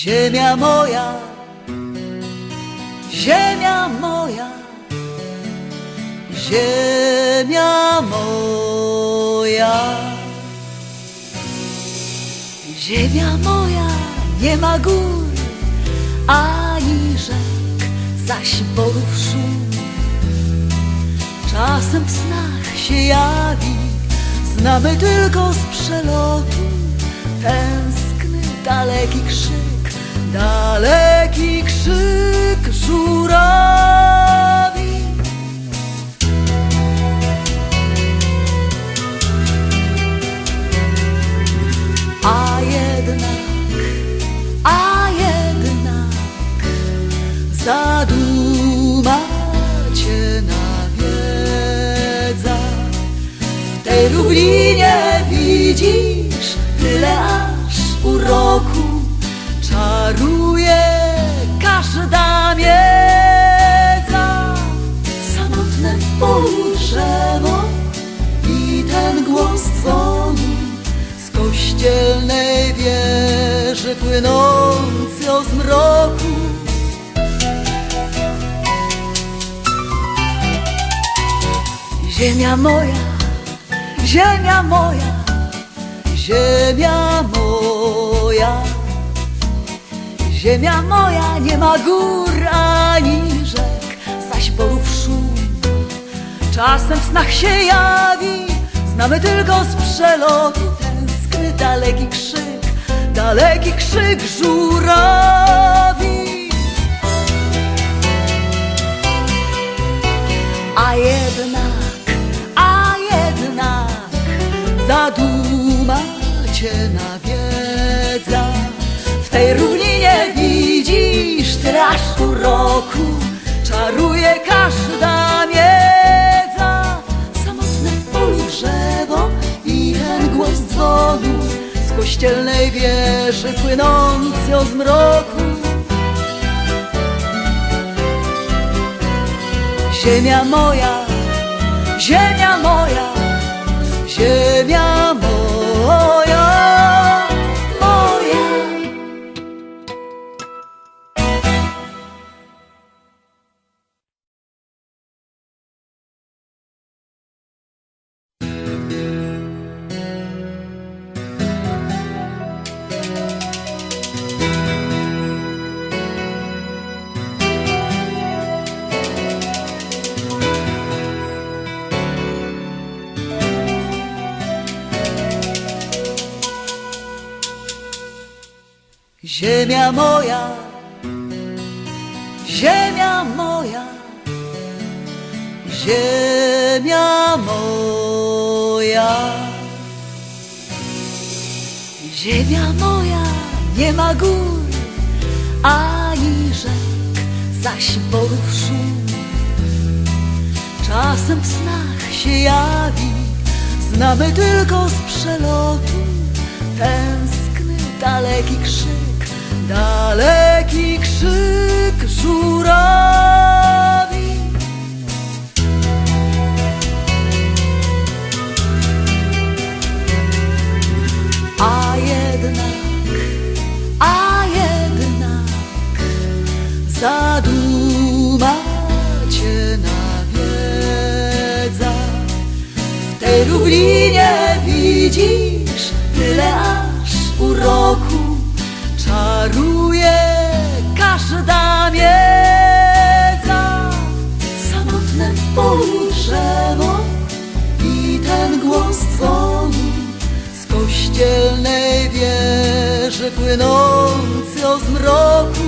Ziemia moja, ziemia moja, ziemia moja. Ziemia moja nie ma gór ani rzek, zaś borów szum. Czasem w snach się jawi, znamy tylko z przelotu tęskny, daleki krzyk, daleki krzyk żurawi. A jednak, a jednak zaduma cię nawiedza. W tej równinie widzisz tyle aż uroku, czaruje każda miedza. Samotne w polu drzewo i ten głos dzwonu z kościelnej wieży płynący o zmroku. Ziemia moja, ziemia moja, ziemia moja. Ziemia moja nie ma gór ani rzek, zaś borów szum. Czasem w snach się jawi, znamy tylko z przelotu tęskny daleki krzyk, daleki krzyk żurawi. A jednak, a jednak zaduma cię nawiedza. W tej widzisz uroku, czaruje każda miedza. Samotne polu drzewo i ten głos dzwonu z kościelnej wieży płynący o zmroku. Ziemia moja, ziemia moja, ziemia Ziemia moja, ziemia moja, ziemia moja. Ziemia moja nie ma gór ani rzek, zaś borów szum. Czasem w snach się jawi, znamy tylko z przelotu tęskny, daleki krzyk, daleki krzyk żurawi. A jednak, a jednak zaduma cię nawiedza. W tej równinie płynący o zmroku.